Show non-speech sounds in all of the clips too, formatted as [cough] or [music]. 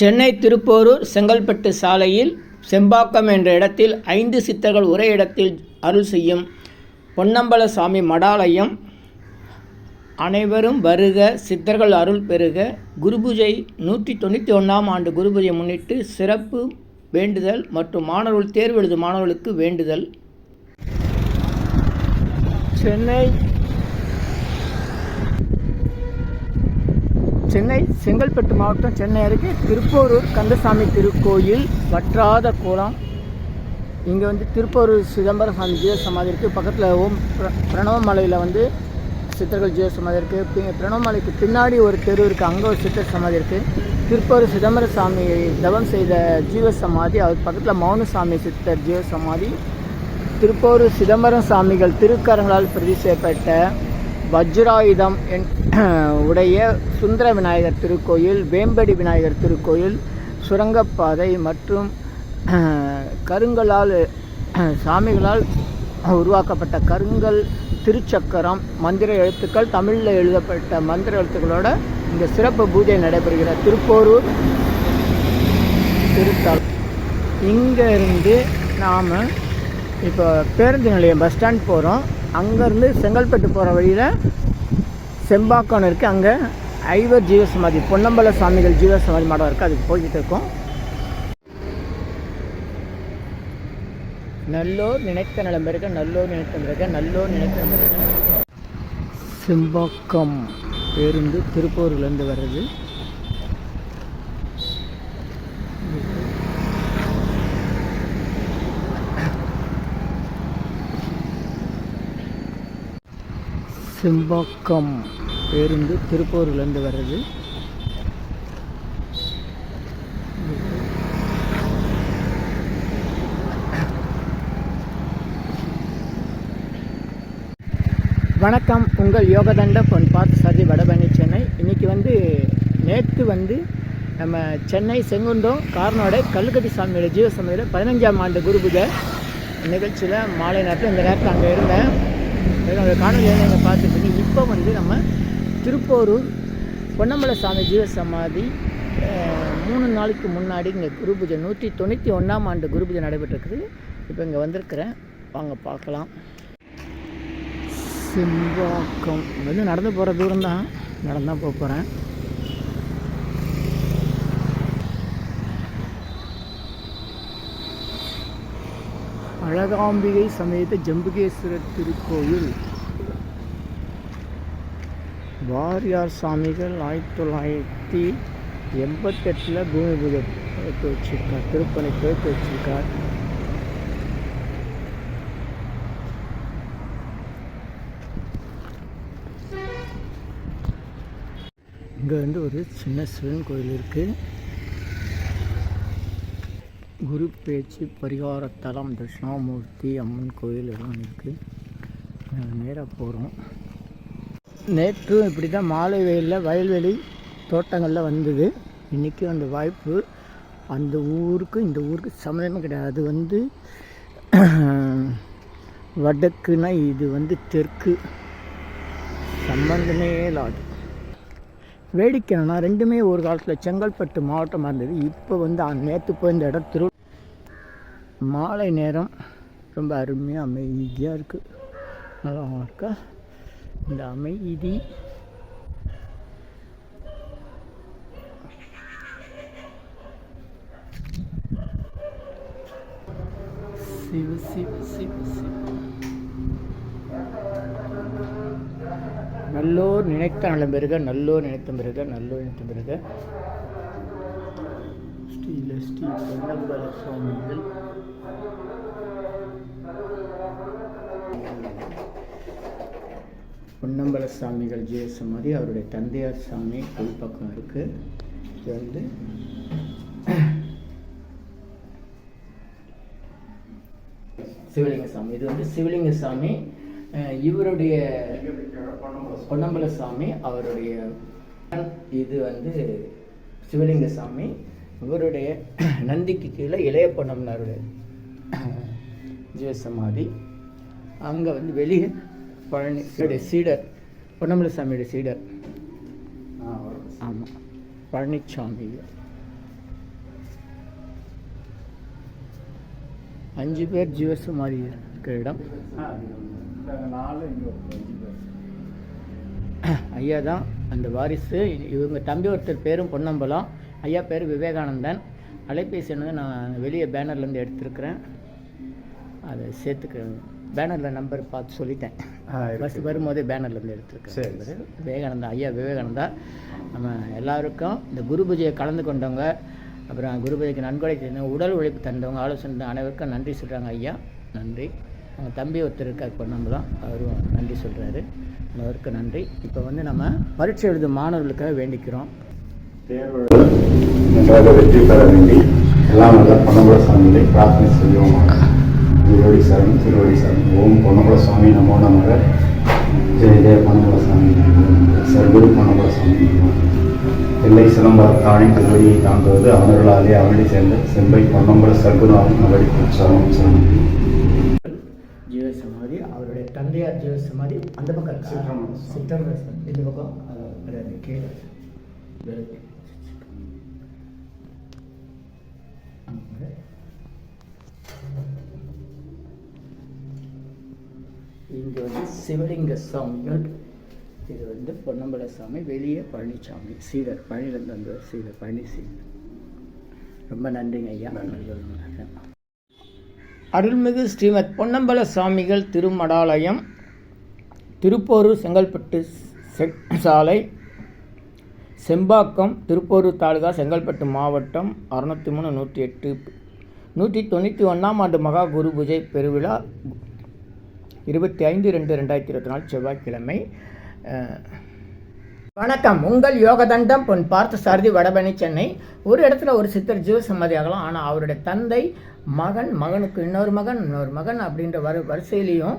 சென்னை திருப்போரூர் செங்கல்பட்டு சாலையில் செம்பாக்கம் என்ற இடத்தில் ஐந்து சித்தர்கள் ஒரே இடத்தில் அருள் செய்யும் பொன்னம்பல சாமி மடாலயம். அனைவரும் வருக சித்தர்கள் அருள் பெறுக குருபூஜை நூற்றி தொண்ணூற்றி ஒன்றாம் ஆண்டு குருபூஜை முன்னிட்டு சிறப்பு வேண்டுதல் மற்றும் மாணவர்கள் தேர்வு எழுதும் மாணவர்களுக்கு வேண்டுதல். சென்னை சென்னை செங்கல்பட்டு மாவட்டம் சென்னை அருகே திருப்போரூர் கந்தசாமி திருக்கோயில் வற்றாத கோலம். இங்கே வந்து திருப்போரூர் சிதம்பரம் சுவாமி ஜீவ சமாதி இருக்குது பக்கத்தில் ஓம் பிர- பிரணவமலையில் வந்து சித்தர்கள் ஜீவ சமாதி இருக்குது பிரணவமலைக்கு பின்னாடி ஒரு தெரு இருக்குது அங்கே ஒரு சித்தர் சமாதி இருக்குது திருப்போரூர் சிதம்பர சாமி தவம் செய்த ஜீவ சமாதி அவர் பக்கத்தில் மௌனசாமி சித்தர் ஜீவ சமாதி. திருப்போரூர் சிதம்பரம் சாமிகள் திருக்கரங்களால் பிரதி செய்யப்பட்ட வஜ்ராயுதம் என் [clears throat] உடைய சுந்தர விநாயகர் திருக்கோயில் வேம்படி விநாயகர் திருக்கோயில் சுரங்கப்பாதை மற்றும் [clears throat] கருங்கலால் [clears throat] சாமிகளால் உருவாக்கப்பட்ட கருங்கல் திருச்சக்கரம் மந்திர எழுத்துக்கள் தமிழில் எழுதப்பட்ட மந்திர எழுத்துக்களோட இந்த சிறப்பு பூஜை நடைபெறுகிற திருப்போரூர் திருத்தலம். இங்கேருந்து நாம் இப்போ பேருந்து நிலையம் பஸ் ஸ்டாண்ட் போகிறோம் அங்கேருந்து செங்கல்பட்டு போகிற வழியில் செம்பாக்கம் இருக்குது அங்கே ஐவர் ஜீவசமாதி பொன்னம்பல சாமிகள் ஜீவசமாதி மடம் இருக்குது அதுக்கு போய்கிட்டு இருக்கோம். நல்லோர் நினைத்த நிலம் இருக்க நல்லோர் நினைத்த இருக்க நல்லோர் நினைத்த பிறகு. செம்பாக்கம் பேருந்து திருப்பூர்லேருந்து வர்றது. செம்பாக்கம் பேருந்து திருப்பூர்லேருந்து வர்றது. வணக்கம் உங்கள் யோகதண்ட பொன் பார்த்து சதி வடபழனி சென்னை. இன்றைக்கி வந்து நேற்று வந்து நம்ம சென்னை செங்குந்தம் கார்னோட கல்லுக்கட்டி சாமியோட ஜீவசமையில் பதினஞ்சாம் ஆண்டு குரு பூஜை நிகழ்ச்சியில் மாலை நேரத்தில் இந்த நேரத்தில் அங்கே இருந்தேன். அதை காணொலியை நீங்கள் பார்த்துட்டு இப்போ வந்து நம்ம திருப்போரூர் பொன்னமலை சாமி ஜீவ சமாதி மூணு நாளைக்கு முன்னாடி இங்கே குருபூஜை நூற்றி தொண்ணூற்றி ஒன்றாம் ஆண்டு குருபூஜை நடைபெற்றிருக்குது. இப்போ இங்கே வந்திருக்கிறேன். வாங்க பார்க்கலாம். சிம்பாக்கம். வந்து நடந்து போகிற தூரம் தான். நடந்து தான் போக போகிறேன் அழகாம்பிகை சமேத ஜம்புகேஸ்வரர் திருக்கோயில். வாரியார் சாமிகள் ஆயிரத்தி தொள்ளாயிரத்தி எண்பத்தெட்டில் பூமி பூஜை துவக்கி திருப்பணி துவக்கி வச்சுருக்கார். இங்கே வந்து ஒரு சின்ன சிவன் கோயில் இருக்குது குரு பேச்சு பரிகாரத்தலம் தட்சிணாமூர்த்தி அம்மன் கோயில் எல்லாம் இருக்குது நேராக போகிறோம் நேற்றும் இப்படி தான் மாலை வெயிலில் வயல்வெளி தோட்டங்களில் வந்தது. இன்றைக்கும் அந்த வாய்ப்பு அந்த ஊருக்கு இந்த ஊருக்கு சம்மந்தமே கிடையாது. அது வந்து [clears throat] வடக்குன்னா இது வந்து தெற்கு. சம்பந்தமே இல்லாது. வேடிக்கை என்னன்னா ரெண்டுமே ஒரு காலத்தில் செங்கல்பட்டு மாவட்டமாக இருந்தது. இப்போ வந்து நேற்று போய் இந்த இடம் திரு மாலை நேரம். ரொம்ப அருமையாக அமைதியாக இருக்குது நல்லா இருக்கா? இந்த அமைதி. சிவ சிவ சிவ சிவ. நல்லோர் நினைத்த நலம் பெருக நல்லோர் நினைத்த பெறுக நல்லோர் நினைத்த பெறுக. ஸ்ரீல ஸ்ரீ பொன்னம்பல சுவாமிகள் பொன்னம்பல சாமிகள் ஜெய மாதிரி அவருடைய தந்தையார் சாமி உள்பக்கம் இருக்குது இது வந்து சிவலிங்க சாமி இது வந்து சிவலிங்க சாமி இவருடைய பொன்னம்பல சாமி அவருடைய இது வந்து சிவலிங்க சாமி இவருடைய நந்திக்கு கீழே இளைய பொன்னம்னாருடைய [coughs] ஜீவசமாதி அங்கே வந்து வெளியே பழனி சீடர் பொன்னமலை சாமியோட சீடர் ஆமாம் பழனிசாமி அஞ்சு பேர் ஜீவசமாதி இருக்கிற இடம். [coughs] ஐயா தான் அந்த வாரிசு. இவங்க தம்பி ஒருத்தர் பேரும் பொன்னம்பலம். ஐயா பேர் விவேகானந்தன். அலைபேசி எண்ணை நான் வெளியே பேனர்லேருந்து எடுத்திருக்கிறேன். அதை சேர்த்துக்கிறேன். பேனரில் நம்பர் பார்த்து சொல்லிட்டேன். ஃபஸ்ட் வரும்போதே பேனர்லேருந்து. எடுத்திருக்கேன். விவேகானந்தா ஐயா விவேகானந்தா. நம்ம எல்லாருக்கும் இந்த குரு பூஜையை கலந்து கொண்டவங்க அப்புறம் குரு பூஜைக்கு நன்கொடை செய்தவங்க உடல் உழைப்பு தந்தவங்க ஆலோசனை அனைவருக்கும் நன்றி சொல்கிறாங்க ஐயா. நன்றி. அவங்க தம்பி ஒருத்தர் இருக்கார் பொன்னம்பலம். அவரும் நன்றி சொல்கிறாரு அவருக்கு நன்றி. இப்போ வந்து நம்ம பரீட்சை எழுதும் மாணவர்களுக்காக வேண்டிக்கிறோம். தேர்வு நன்றாக வெற்றி பெற வேண்டி எல்லாம் நல்ல பொன்னம்பல சாமிகளை பிரார்த்தனை செய்வோமாக திருவடி சரணம் திருவடி சரணம் ஓம் பொன்னம்பல சுவாமி நமோ நமக ஜெய ஜெய பொன்னம்பல நமக. சர்க்குரு பொன்னம்பல நமக. எல்லை சிலம்பரத்தாணி திருவடியை தாங்குவது அவர்களாலே அவளை சேர்ந்த செம்பை பொன்னம்பல சர்க்குருநாதன் அவளை சரணம் சரணம் ஜீவசமாதி அவருடைய தந்தையார் ஜீவசமாதி அந்த பக்கம். சிற்றம்பலம். இந்த பக்கம் அதாவது கீழே இங்கே வந்து சிவலிங்க சுவாமிகள் இது வந்து பொன்னம்பல சாமி வெளியே பழனிசாமி சீடர் பழனிலேருந்து வந்த சீடர் பழனி சீடர். ரொம்ப நன்றிங்க ஐயா. அருள்மிகு ஸ்ரீமத் பொன்னம்பல சாமிகள் திருமடாலயம் திருப்போரூர் செங்கல்பட்டு சாலை செம்பாக்கம் திருப்போரூர் தாலுகா செங்கல்பட்டு மாவட்டம் அறுநூற்றி மூணு நூற்றி எட்டு நூற்றி தொண்ணூற்றி ஒன்றாம் ஆண்டு மகா குரு பூஜை பெருவிழா இருபத்தி ஐந்து ரெண்டு ரெண்டாயிரத்தி இருபத்தி நாலு செவ்வாய்க்கிழமை. வணக்கம். உங்கள் யோகதண்டம் பொன் பார்த்த சாரதி வடபணி சென்னை. ஒரு இடத்துல ஒரு சித்தர் ஜீவசமாதி ஆகலாம். ஆனால் அவருடைய தந்தை மகன் மகனுக்கு இன்னொரு மகன் இன்னொரு மகன் அப்படின்ற வரு வரிசையிலையும்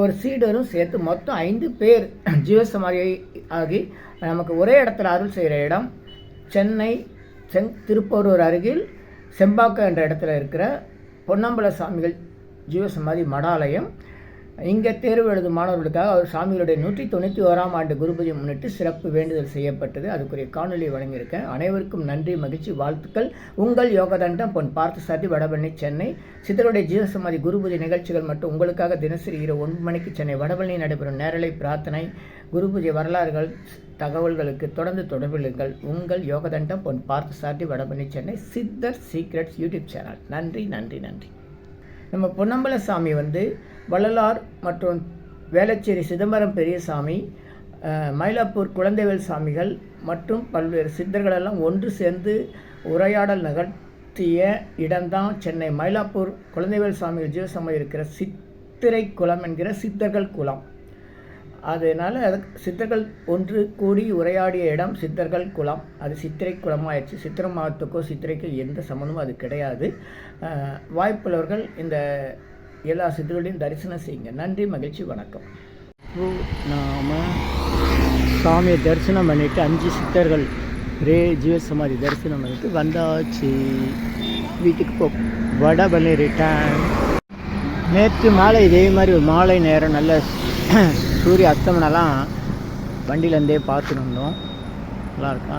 ஒரு சீடரும் சேர்த்து மொத்தம் ஐந்து பேர் ஜீவசமாதி ஆகி நமக்கு ஒரே இடத்துல அருள் செய்கிற இடம் சென்னை செங் திருப்போரூர் அருகில் செம்பாக்கம் என்ற இடத்துல இருக்கிற பொன்னம்பல சாமிகள் ஜீவசமாதி மடாலயம். இங்கே தேர்வு எழுதும் மாணவர்களுக்காக அவர் சாமிகளுடைய நூற்றி தொண்ணூற்றி ஓராம் ஆண்டு குருபதி முன்னிட்டு சிறப்பு வேண்டுதல் செய்யப்பட்டது. அதுக்குரிய காணொலி வழங்கியிருக்கேன். அனைவருக்கும் நன்றி மகிழ்ச்சி வாழ்த்துக்கள். உங்கள் யோகதண்டம் பொன் பார்த்த சாதி வடபழனி சென்னை. சித்தருடைய ஜீவசமாதி குருபூஜை நிகழ்ச்சிகள் மற்றும் உங்களுக்காக தினசரி இரவு ஒன்பது மணிக்கு சென்னை வடபழனி நடைபெறும் நேரலை பிரார்த்தனை குருபூஜை வரலாறுகள் தகவல்களுக்கு தொடர்ந்து தொடர்புகள் உங்கள் யோகதண்டம் பொன் பார்த்த சாதி வடபழனி சென்னை சித்தர் சீக்ரெட்ஸ் யூடியூப் சேனல். நன்றி நன்றி நன்றி. நம்ம பொன்னம்பல சாமி வந்து வள்ளலார் மற்றும் வேளச்சேரி சிதம்பரம் பெரியசாமி மயிலாப்பூர் குழந்தைவேல் சாமிகள் மற்றும் பல்வேறு சித்தர்களெல்லாம் ஒன்று சேர்ந்து உரையாடல் நிகழ்த்திய இடம்தான் சென்னை. மயிலாப்பூர் குழந்தைவேல் சாமிகள் ஜீவசமாதி இருக்கிற சித்திரை குளம் என்கிற சித்தர்கள் குளம். அதனால் அது சித்தர்கள் ஒன்று கூடி உரையாடிய இடம் சித்தர்கள் குளம். அது சித்திரை குளமாயிடுச்சு. சித்திரை மாதத்துக்கோ சித்திரைக்கோ எந்த சம்மந்தமும் அது கிடையாது. வாய்ப்புள்ளவர்கள் இந்த எல்லா சித்தர்களையும் தரிசனம் செய்யுங்க. நன்றி மகிழ்ச்சி வணக்கம். நாம் சாமியை தரிசனம் பண்ணிட்டு அஞ்சு சித்தர்கள் ரே ஜீவசமாதி தரிசனம் பண்ணிட்டு வந்தாச்சு. வீட்டுக்கு போ. வடபழனி ரிட்டர்ன் நேற்று மாலை இதே மாதிரி ஒரு மாலை நேரம் நல்ல [clears throat] சூரிய அத்தமனெல்லாம் வண்டியிலேருந்தே பார்த்துட்டு வந்தோம். நல்லாயிருக்கா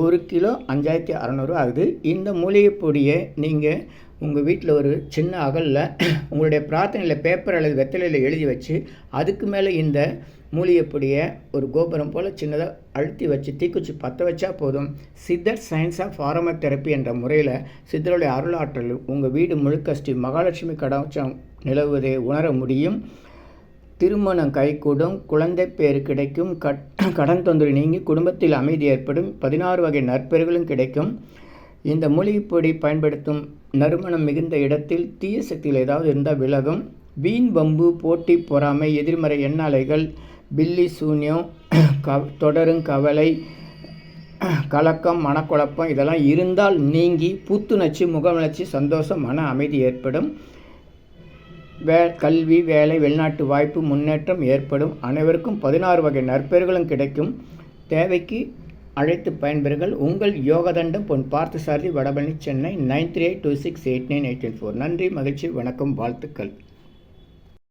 ஒரு கிலோ அஞ்சாயிரத்தி அறநூறு ஆகுது. இந்த மூலிகை பொடியை நீங்கள் உங்கள் வீட்டில் ஒரு சின்ன அகலில் [clears throat] உங்களுடைய பிரார்த்தனையில் பேப்பர் அல்லது வெத்தலையில் எழுதி வச்சு அதுக்கு மேலே இந்த மூலிகை பொடியை ஒரு கோபுரம் போல் சின்னதாக அழுத்தி வச்சு தீக்குச்சி பற்ற வச்சா போதும். சித்தர் சயின்ஸ் ஆஃப் ஃபாரம தெரப்பி என்ற முறையில் சித்தருடைய அருளாற்றல் உங்கள் வீடு முழுக்க ஸ்ரீ மகாலட்சுமி கடாட்சம் நிலவுவதை உணர முடியும். திருமணம் கைகூடும் குழந்தை பேர் கிடைக்கும் கட் கடன் தொந்தரவு நீங்கி குடும்பத்தில் அமைதி ஏற்படும் பதினாறு வகை நற்பெயர்களும் கிடைக்கும். இந்த மூலிகைப்பொடி பயன்படுத்தும் நறுமணம் மிகுந்த இடத்தில் தீய சக்திகள் ஏதாவது இருந்தால் விலகும். வீண் வம்பு போட்டி பொறாமை எதிர்மறை எண்ணாலைகள் பில்லி சூன்யம் க தொடரும் கவலை கலக்கம் மனக்குழப்பம் இதெல்லாம் இருந்தால் நீங்கி புத்துணர்ச்சி முகமலர்ச்சி சந்தோஷம் மன அமைதி ஏற்படும். வே கல்வி வேலை வெளிநாட்டு வாய்ப்பு முன்னேற்றம் ஏற்படும். அனைவருக்கும் பதினாறு வகை நற்பெயர்களும் கிடைக்கும். தேவைக்கு அழைத்து பயன்பெறுங்கள். உங்கள் Yogathandam Pon Parthasarathi Vadapalani Chennai nine three eight two six eight nine eight four. நன்றி மகிழ்ச்சி வணக்கம் வாழ்த்துக்கள்.